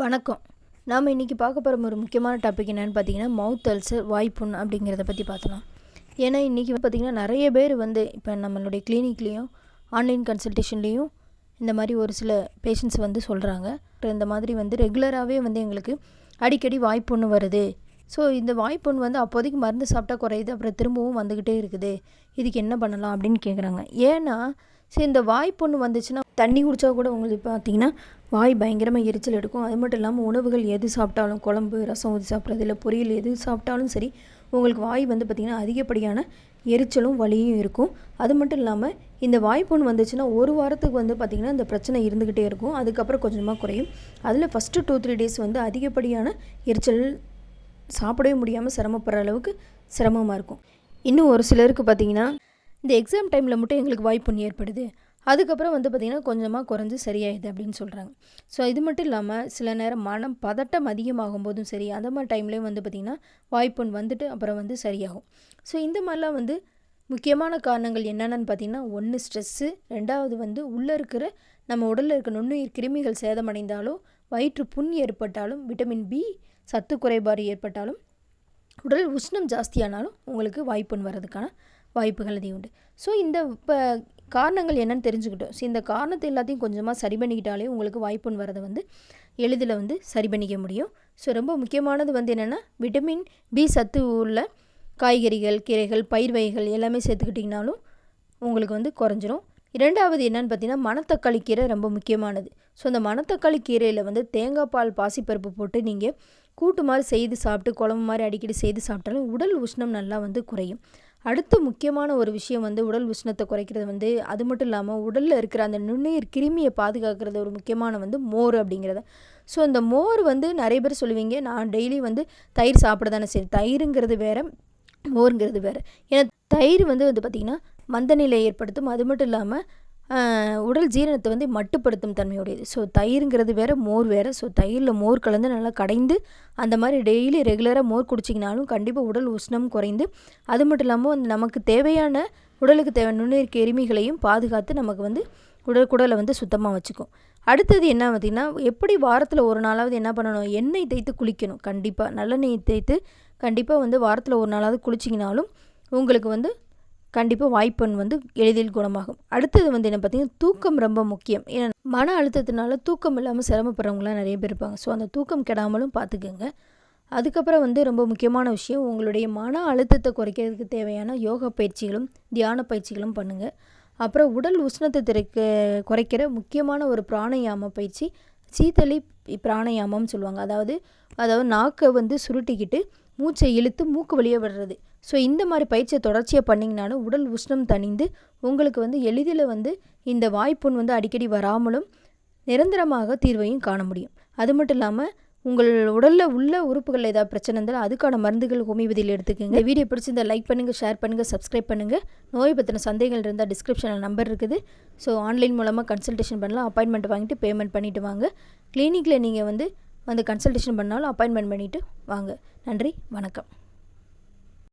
வணக்கம். நாம் இன்றைக்கி பார்க்க போகிற ஒரு முக்கியமான டாபிக் என்னென்னு பார்த்தீங்கன்னா மவுத் அல்சர் வாய்ப்புண் அப்படிங்கிறத பற்றி பார்த்தலாம். ஏன்னா இன்றைக்கி பார்த்திங்கன்னா நிறைய பேர் வந்து இப்போ நம்மளுடைய கிளினிக்லேயும் ஆன்லைன் கன்சல்டேஷன்லேயும் இந்த மாதிரி ஒரு சில பேஷண்ட்ஸ் வந்து சொல்கிறாங்க இந்த மாதிரி வந்து ரெகுலராகவே வந்து எங்களுக்கு அடிக்கடி வாய்ப்புண்ணு வருது. ஸோ இந்த வாய்ப்புண் வந்து அப்போதைக்கு மருந்து சாப்பிட்டா குறையுது அப்புறம் திரும்பவும் வந்துக்கிட்டே இருக்குது. இதுக்கு என்ன பண்ணலாம் அப்படின்னு கேட்குறாங்க ஏன்னா சரி இந்த வாய்ப்புண்ணு வந்துச்சுன்னா தண்ணி குடித்தா கூட உங்களுக்கு பார்த்தீங்கன்னா வாய் பயங்கரமாக எரிச்சல் எடுக்கும். அது மட்டும் இல்லாமல் உணவுகள் எது சாப்பிட்டாலும் குழம்பு ரசம் ஊற்றி சாப்பிட்றது இல்லை பொரியல் எது சாப்பிட்டாலும் சரி உங்களுக்கு வாய் வந்து பார்த்திங்கன்னா அதிகப்படியான எரிச்சலும் வலியும் இருக்கும். அது மட்டும் இல்லாமல் இந்த வாய்ப்புண் வந்துச்சுன்னா ஒரு வாரத்துக்கு வந்து பார்த்திங்கன்னா இந்த பிரச்சனை இருந்துக்கிட்டே இருக்கும். அதுக்கப்புறம் கொஞ்சமாக குறையும். அதில் ஃபஸ்ட்டு டூ த்ரீ டேஸ் வந்து அதிகப்படியான எரிச்சல் சாப்பிடவே முடியாமல் சிரமப்படுற அளவுக்கு சிரமமாக இருக்கும். இன்னும் ஒரு சிலருக்கு பார்த்திங்கன்னா இந்த எக்ஸாம் டைமில் மட்டும் எங்களுக்கு வாய்ப்புண் ஏற்படுது. அதுக்கப்புறம் வந்து பார்த்திங்கன்னா கொஞ்சமாக குறைஞ்சி சரியாயிடுது அப்படின்னு சொல்கிறாங்க ஸோ இது மட்டும் இல்லாமல் சில நேரம் மனம் பதட்டம் அதிகமாகும் போதும் சரி அந்த மாதிரி டைம்லேயும் வந்து பார்த்திங்கன்னா வாய்ப்புண் வந்துட்டு அப்புறம் வந்து சரியாகும். ஸோ இந்த மாதிரிலாம் வந்து முக்கியமான காரணங்கள் என்னென்னு பார்த்தீங்கன்னா ஒன்று ஸ்ட்ரெஸ்ஸு ரெண்டாவது வந்து உள்ளே இருக்கிற நம்ம உடலில் இருக்க நுண்ணுயிர் கிருமிகள் சேதமடைந்தாலோ வயிற்று புண் ஏற்பட்டாலும் விட்டமின் பி சத்து குறைபாடு ஏற்பட்டாலும் உடல் உஷ்ணம் ஜாஸ்தியானாலும் உங்களுக்கு வாய்ப்புண் வர்றதுக்கான வாய்ப்புகள் அதிகம் உண்டு. ஸோ இந்த இப்போ காரணங்கள் என்னென்னு தெரிஞ்சுக்கிட்டோம். ஸோ இந்த காரணத்தை எல்லாத்தையும் கொஞ்சமாக சரி பண்ணிக்கிட்டாலே உங்களுக்கு வாய்ப்புன்னு வரதை வந்து எளிதில் வந்து சரி பண்ணிக்க முடியும். ஸோ ரொம்ப முக்கியமானது வந்து என்னென்னா விட்டமின் பி சத்து உள்ள காய்கறிகள் கீரைகள் பயிர் வகைகள் எல்லாமே சேர்த்துக்கிட்டிங்கனாலும் உங்களுக்கு வந்து குறைஞ்சிரும். இரண்டாவது என்னென்னு பார்த்தீங்கன்னா மணத்தக்காளி கீரை ரொம்ப முக்கியமானது. ஸோ அந்த மணத்தக்காளி கீரையில் வந்து தேங்காய் பால் பாசிப்பருப்பு போட்டு நீங்கள் கூட்டு மாதிரி செய்து சாப்பிட்டு குழம்பு மாதிரி அடிக்கடி செய்து சாப்பிட்டாலும் உடல் உஷ்ணம் நல்லா வந்து குறையும். அடுத்த முக்கியமான ஒரு விஷயம் வந்து உடல் உஷ்ணத்தை குறைக்கிறது வந்து அது மட்டும் இல்லாமல் உடலில் இருக்கிற அந்த நுண்ணுயிர் கிருமியை பாதுகாக்கிறது ஒரு முக்கியமான வந்து மோர் அப்படிங்கிறத. ஸோ அந்த மோர் வந்து நிறைய பேர் சொல்லுவீங்க நான் டெய்லி வந்து தயிர் சாப்பிட தானே சரி தயிருங்கிறது வேறு மோருங்கிறது வேறு. ஏன்னா தயிர் வந்து வந்து பார்த்திங்கன்னா மந்தநிலை ஏற்படுத்தும். அது மட்டும் இல்லாமல் உடல் ஜீரணத்தை வந்து மட்டுப்படுத்தும் தன்மையுடையது. ஸோ தயிருங்கிறது வேறு மோர் வேறு. ஸோ தயிரில் மோர் கலந்து நல்லா கடைந்து அந்த மாதிரி டெய்லி ரெகுலராக மோர் குடிச்சிங்கனாலும் கண்டிப்பாக உடல் உஷ்ணம் குறைந்து அது மட்டும் இல்லாமல் நமக்கு தேவையான உடலுக்கு தேவையான நுண்ணுயிர் கிருமிகளையும் பாதுகாத்து நமக்கு வந்து உடல் குடலை வந்து சுத்தமாக வச்சுக்கும். அடுத்தது என்ன பார்த்திங்கன்னா எப்படி வாரத்தில் ஒரு நாளாவது என்ன பண்ணணும்? எண்ணெய் தேய்த்து குளிக்கணும். கண்டிப்பாக நல்லெண்ணெய் தேய்த்து கண்டிப்பாக வந்து வாரத்தில் ஒரு நாளாவது குளிச்சிங்கனாலும் உங்களுக்கு வந்து கண்டிப்பாக வாய்ப்பெண் வந்து எளிதில் குணமாகும். அடுத்தது வந்து என்ன பார்த்தீங்கன்னா தூக்கம் ரொம்ப முக்கியம். ஏன்னா மன அழுத்தத்தினால தூக்கம் இல்லாமல் சிரமப்படுறவங்களாம் நிறைய பேர் இருப்பாங்க. ஸோ அந்த தூக்கம் கெடாமலும் பார்த்துக்கோங்க. அதுக்கப்புறம் வந்து ரொம்ப முக்கியமான விஷயம் உங்களுடைய மன அழுத்தத்தை குறைக்கிறதுக்கு தேவையான யோகா பயிற்சிகளும் தியான பயிற்சிகளும் பண்ணுங்கள் அப்புறம் உடல் உஷ்ணத்தை திரைக்க குறைக்கிற முக்கியமான ஒரு பிராணயாம பயிற்சி சீத்தளி பிராணயாமம்னு சொல்லுவாங்க. அதாவது அதாவது நாக்கை வந்து சுருட்டிக்கிட்டு மூச்சை இழுத்து மூக்கு வழியே விடுறது. ஸோ இந்த மாதிரி பயிற்சியை தொடர்ச்சியாக பண்ணிங்கனாலும் உடல் உஷ்ணம் தணிந்து உங்களுக்கு வந்து எளிதில் வந்து இந்த வாய்ப்புண் வந்து அடிக்கடி வராமலும் நிரந்தரமாக தீர்வையும் காண முடியும். அது மட்டும் இல்லாமல் உங்கள் உடலில் உள்ள உறுப்புகளில் ஏதாவது பிரச்சனை இருந்தாலும் அதுக்கான மருந்துகள் ஹோமியோபதியில் எடுத்துக்கோங்க. இந்த வீடியோ பிடிச்சிருந்தா லைக் பண்ணுங்கள் ஷேர் பண்ணுங்கள் சப்ஸ்கிரைப் பண்ணுங்கள் நோய் பற்றின சந்தேகங்கள் இருந்தால் டிஸ்கிரிப்ஷனில் நம்பர் இருக்குது. ஸோ ஆன்லைன் மூலமாக கன்சல்டேஷன் பண்ணலாம். அப்பாயின்மெண்ட் வாங்கிட்டு பேமெண்ட் பண்ணிவிட்டு வாங்க. கிளினிக்கில் நீங்கள் வந்து வந்து கன்சல்டேஷன் பண்ணாலும் அப்பாயின்மெண்ட் பண்ணிவிட்டு வாங்க. நன்றி வணக்கம்.